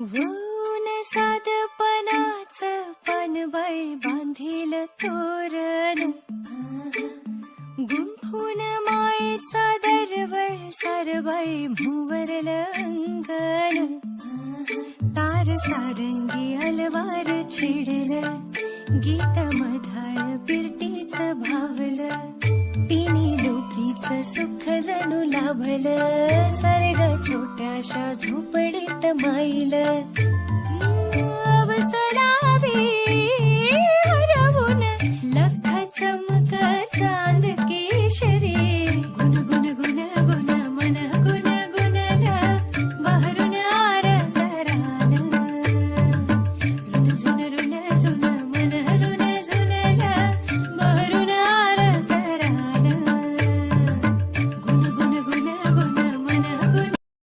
ऊन साधपणाच पानबाई बांधील तोरण. गुंफून मायेचा दरवळ सारबाई भुवरल अंगण. तार सारंगी अलवार छिडल गीत मधाळ बिरटीच भावलं. जणू लाभल सर्ग छोट्याशा झोपडीत माईल.